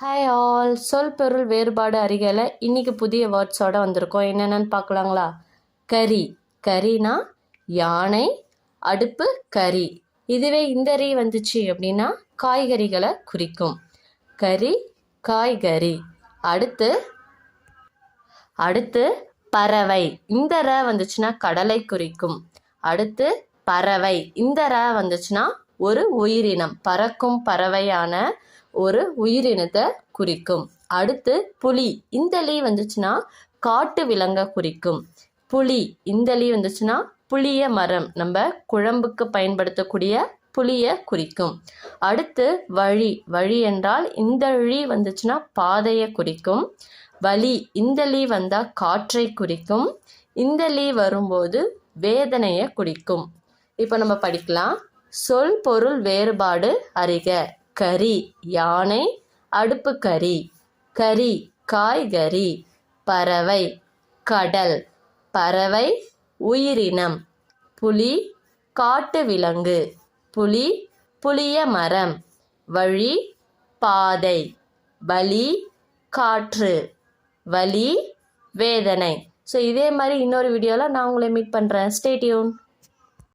Hi all சொல் பொருள் வேறுபாடு அறிகையில் இன்றைக்கி புதிய வேர்ட்ஸோட வந்திருக்கோம். என்னென்னு பார்க்கலாங்களா? கறி. கறினா யானை அடுப்பு கறி. இதுவே இந்த ரீ வந்துச்சு அப்படின்னா காய்கறிகளை குறிக்கும். கறி காய்கறி. அடுத்து அடுத்து பறவை. இந்த ர வந்துச்சுன்னா கடலை குறிக்கும். அடுத்து பறவை. இந்த ர வந்துச்சுன்னா ஒரு உயிரினம் பறக்கும் பறவையான ஒரு உயிரினத்தை குறிக்கும். அடுத்து புலி இந்த லீ வந்துச்சுன்னா காட்டு விலங்கை குறிக்கும். புலி இந்த லீ வந்துச்சுன்னா புளிய மரம் நம்ம குழம்புக்கு பயன்படுத்தக்கூடிய புளிய குறிக்கும். அடுத்து வழி வழி என்றால் இந்த ழி வந்துச்சுன்னா பாதையை குறிக்கும். வலி இந்த லீ வந்தால் காற்றை குறிக்கும். இந்த லீ வரும்போது வேதனையை குறிக்கும். இப்போ நம்ம படிக்கலாம். சொல் பொருள் வேறுபாடு அறிக. கறி யானை அடுப்பு கறி. கறி காய்கறி. பறவை கடல். பறவை உயிரினம். புலி காட்டு விலங்கு. புலி புளிய மரம். வழி பாதை. வலி காற்று. வலி வேதனை. ஸோ இதே மாதிரி இன்னொரு வீடியோவில் நான் உங்களை மீட் பண்ணுறேன் ஸ்டேட்யூன்